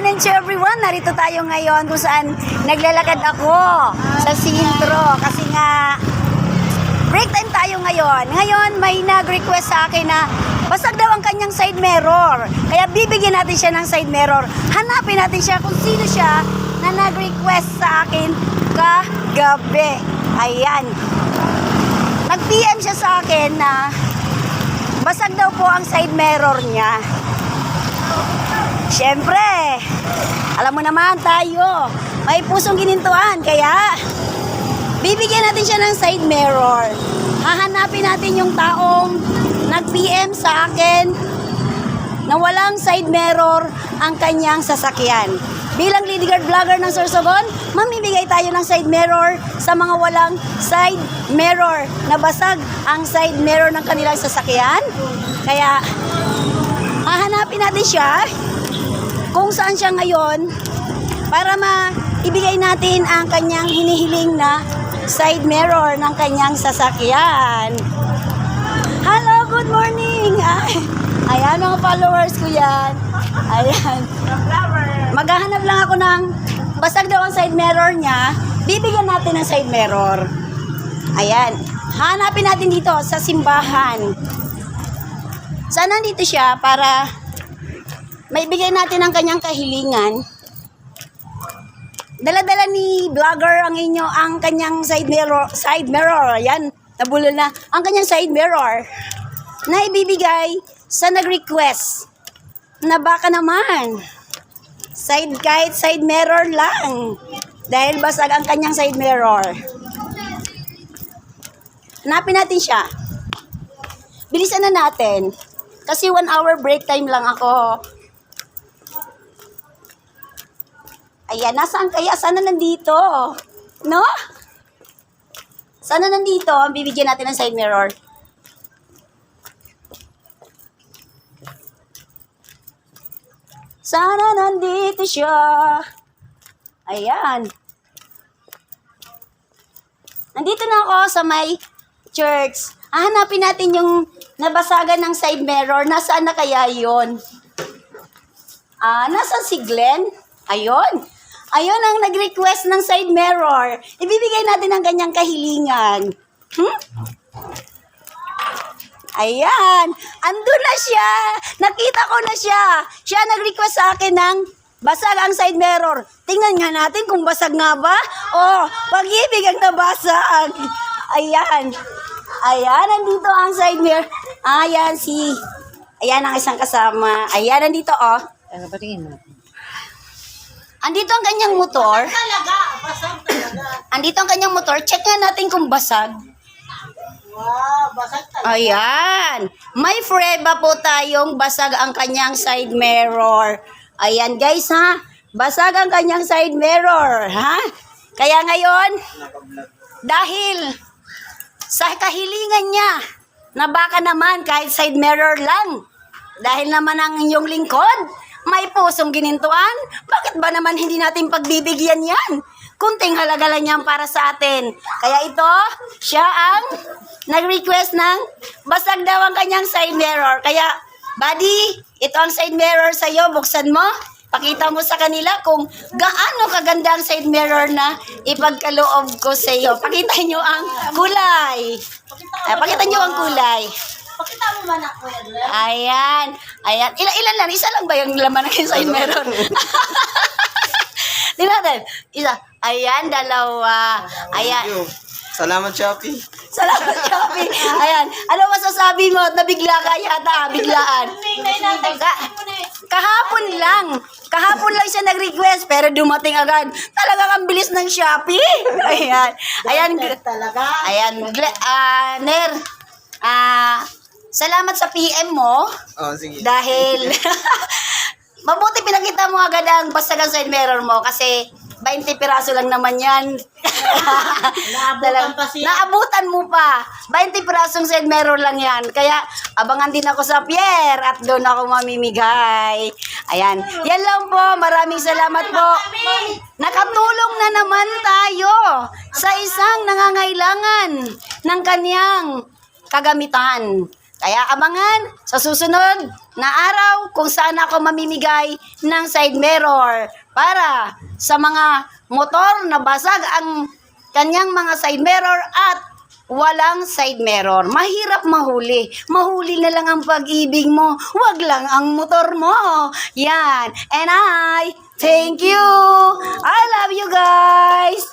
morning to everyone. Narito tayo ngayon kung saan naglalakad ako sa sintro. Kasi nga, break time tayo ngayon. Ngayon, may nag-request sa akin na basag daw ang kanyang side mirror. Kaya bibigyan natin siya ng side mirror. Hanapin natin siya kung sino siya na nag-request sa akin kagabi. Ayan. Nag-PM siya sa akin na basag daw po ang side mirror niya. Siyempre, alam mo naman tayo, may pusong ginintuan, kaya bibigyan natin siya ng side mirror. Hahanapin natin yung taong nag-PM sa akin na walang side mirror ang kanyang sasakyan. Bilang lady guard vlogger ng Sorsogon, mamimigay tayo ng side mirror sa mga walang side mirror. Nabasag ang side mirror ng kanilang sasakyan. Kaya, hahanapin natin siya kung saan siya ngayon para maibigay natin ang kanyang hinihiling na side mirror ng kanyang sasakyan. Hello, good morning! Ay, ayan mga followers ko yan. Ayan. Maghahanap lang ako ng basag daw ang side mirror niya. Bibigyan natin ng side mirror. Ayan. Hanapin natin dito sa simbahan. Saan nandito siya para may bigay natin ang kanyang kahilingan. Dala-dala ni vlogger ang inyo ang kanyang side mirror, side mirror. Ayan, nabulol na. Ang kanyang side mirror na ibibigay sa nag-request na baka naman side kahit side mirror lang dahil basag ang kanyang side mirror. Hanapin natin siya. Bilisan na natin. Kasi one hour break time lang ako. Ayan, nasaan kaya? Sana nandito? No? Sana nandito? Ang bibigyan natin ng side mirror. Sana nandito siya. Ayan. Nandito na ako sa may church. Ah, hanapin natin yung nabasagan ng side mirror. Nasaan na kaya yon? Ah, nasaan si Glenn? Ayun. Ayun ang nag-request ng side mirror. Ibibigay natin ang kanyang kahilingan. Hmm? Ayan. Andun na siya. Nakita ko na siya. Siya nag-request sa akin ng basag ang side mirror. Tingnan nga natin kung basag nga ba. Oh, pag-ibig ang nabasag. Ayan. Ayan, nandito ang side mirror. Ayan, si... Ayan ang isang kasama. Ayan, nandito, oh. Ano ba tingin mo? Andito ang kanyang motor. Talaga, basag talaga. Andito ang kanyang motor. Check nga natin kung basag. Wow, basag talaga. Ayan. May Freba po tayong basag ang kanyang side mirror. Ayan guys ha. Basag ang kanyang side mirror. Ha? Kaya ngayon, dahil sa kahilingan niya na baka naman kahit side mirror lang, dahil naman ang inyong lingkod, may pusong ginintuan, bakit ba naman hindi natin pagbibigyan yan? Kunting halaga lang yan para sa atin. Kaya ito, siya ang nag-request ng basag daw ang kanyang side mirror. Kaya, buddy, ito ang side mirror sa'yo, buksan mo. Pakita mo sa kanila kung gaano kaganda ang side mirror na ipagkaloob ko sa iyo. Pakita nyo ang kulay. Ay, pakita nyo ang kulay. Pakita mo man ako, Edler. Ayan. Ayan. Ilan, ilan lang? Isa lang ba yung laman ng side mirror? Tingnan natin. Isa. Ayan, dalawa. Ayan. Salamat, Shopee. Salamat, Shopee. Ayan. Ano masasabi mo? Nabigla ka yata. Biglaan. Ka- kahapon lang. Kahapon lang siya nag-request pero dumating agad. Talaga ang bilis ng Shopee. Ayan. Ayan. Ayan. Gle- ah, Ner. Ah, salamat sa PM mo. Oh, sige. Dahil, mabuti pinakita mo agad ang basagan side mirror mo kasi 20 piraso lang naman yan. Naabutan pa siya. Naabutan mo pa. 20 pirasong side mirror lang yan. Kaya, abangan din ako sa Pierre at doon ako mamimigay. Ayan. Yan lang po. Maraming salamat po. Nakatulong na naman tayo sa isang nangangailangan ng kanyang kagamitan. Kaya abangan sa susunod na araw kung saan ako mamimigay ng side mirror para sa mga motor na basag ang kanyang mga side mirror at walang side mirror. Mahirap mahuli. Mahuli na lang ang pag-ibig mo. Wag lang ang motor mo. Yan. And I thank you. I love you guys.